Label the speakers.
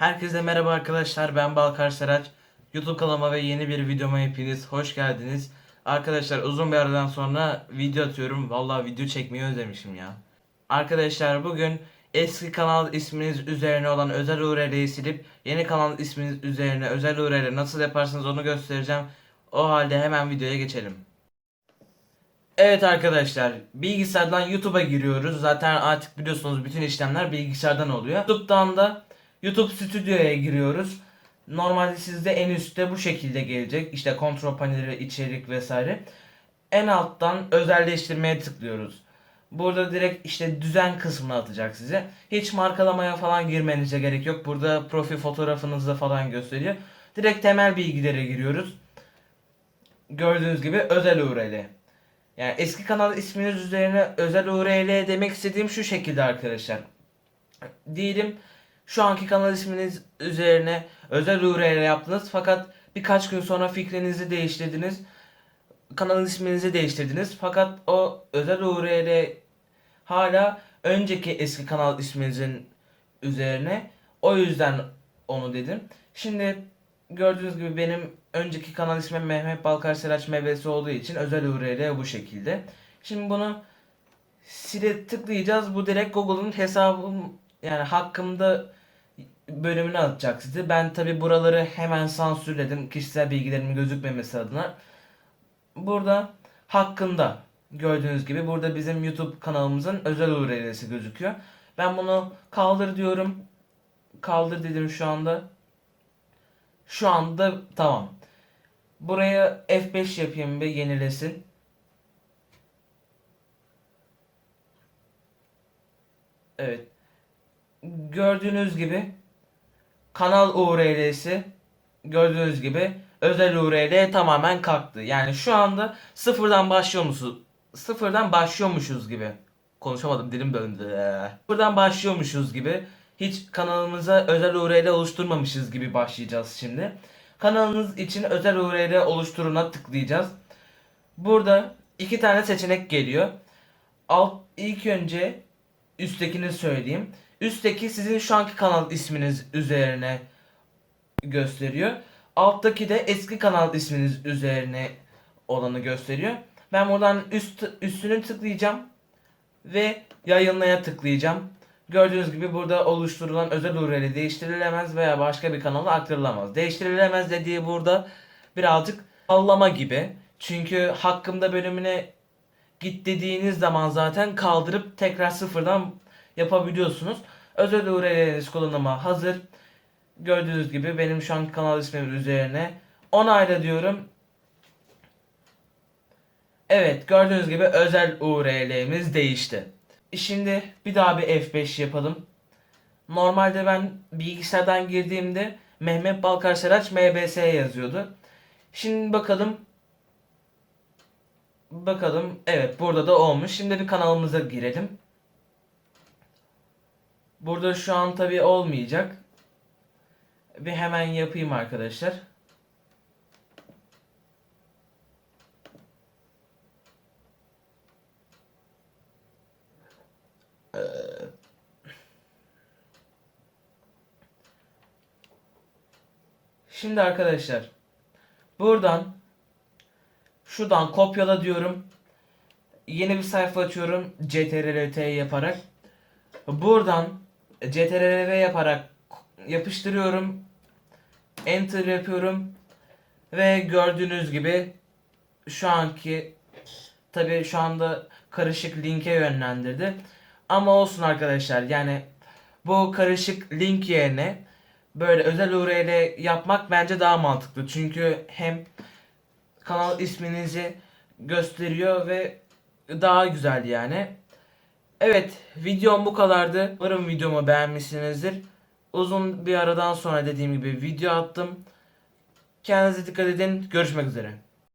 Speaker 1: Herkese merhaba arkadaşlar ben Balkar Seraç. YouTube kanalıma ve yeni bir videoma hepiniz hoş geldiniz. Arkadaşlar uzun bir aradan sonra video atıyorum. Vallahi video çekmeyi özlemişim ya. Arkadaşlar bugün eski kanal isminiz üzerine olan özel URL'yi silip yeni kanal isminiz üzerine özel URL nasıl yaparsınız onu göstereceğim. O halde hemen videoya geçelim. Evet arkadaşlar bilgisayardan YouTube'a giriyoruz. Zaten artık biliyorsunuz bütün işlemler bilgisayardan oluyor. YouTube'dan da YouTube Stüdyo'ya giriyoruz. Normalde sizde en üstte bu şekilde gelecek. İşte kontrol paneli, içerik vesaire. En alttan özelleştirmeye tıklıyoruz. Burada direkt işte düzen kısmına atacak size. Hiç markalamaya falan girmenize gerek yok. Burada profil fotoğrafınızı falan gösteriyor. Direkt temel bilgilere giriyoruz. Gördüğünüz gibi özel URL. Yani eski kanal isminiz üzerine özel URL demek istediğim şu şekilde arkadaşlar. Diyelim şu anki kanal isminiz üzerine özel URL yaptınız fakat birkaç gün sonra fikrinizi değiştirdiniz. Kanal isminizi değiştirdiniz fakat o özel URL hala önceki eski kanal isminizin üzerine. O yüzden onu dedim. Şimdi gördüğünüz gibi benim önceki kanal ismim Mehmet Balkar Seraç MBS olduğu için özel URL bu şekilde. Şimdi bunu sile tıklayacağız. Bu direkt Google'un hesabım yani hakkımda bölümünü atacak size. Ben tabi buraları hemen sansürledim kişisel bilgilerimin gözükmemesi adına. Burada hakkında gördüğünüz gibi burada bizim YouTube kanalımızın özel URL'si gözüküyor. Ben bunu kaldır diyorum. Kaldır dedim şu anda. Şu anda tamam. Buraya F5 yapayım ve yenilesin. Evet. Gördüğünüz gibi kanal URL'si gördüğünüz gibi özel URL tamamen kalktı. Yani şu anda sıfırdan başlıyormuşuz. Sıfırdan başlıyormuşuz gibi. Konuşamadım dilim döndü. Sıfırdan başlıyormuşuz gibi. Hiç kanalımıza özel URL oluşturmamışız gibi başlayacağız şimdi. Kanalınız için özel URL oluşturuna tıklayacağız. Burada iki tane seçenek geliyor. Alt ilk önce üsttekini söyleyeyim. Üstteki sizin şu anki kanal isminiz üzerine gösteriyor. Alttaki de eski kanal isminiz üzerine olanı gösteriyor. Ben buradan üst üstünü tıklayacağım ve yayınlaya tıklayacağım. Gördüğünüz gibi burada oluşturulan özel URL değiştirilemez veya başka bir kanala aktarılamaz. Değiştirilemez dediği burada birazcık sallama gibi. Çünkü hakkımda bölümüne git dediğiniz zaman zaten kaldırıp tekrar sıfırdan yapabiliyorsunuz. Özel URL'niz kullanıma hazır. Gördüğünüz gibi benim şu an kanal ismim üzerine onayla diyorum. Evet gördüğünüz gibi özel URL'miz değişti. Şimdi bir daha bir F5 yapalım. Normalde ben bilgisayardan girdiğimde Mehmet Balkar Seraç MBS yazıyordu. Şimdi bakalım. Bakalım. Evet burada da olmuş. Şimdi bir kanalımıza girelim. Burada şu an tabi olmayacak. Bir hemen yapayım arkadaşlar. Şimdi arkadaşlar buradan şuradan kopyala diyorum. Yeni bir sayfa açıyorum CTRL-T yaparak. Buradan CTRL-V yaparak yapıştırıyorum. Enter yapıyorum. Ve gördüğünüz gibi şu anki tabi şu anda karışık linke yönlendirdi. Ama olsun arkadaşlar yani bu karışık link yerine böyle özel URL yapmak bence daha mantıklı. Çünkü hem kanal isminizi gösteriyor ve daha güzel yani. Evet videom bu kadardı. Umarım videomu beğenmişsinizdir. Uzun bir aradan sonra dediğim gibi video attım. Kendinize dikkat edin. Görüşmek üzere.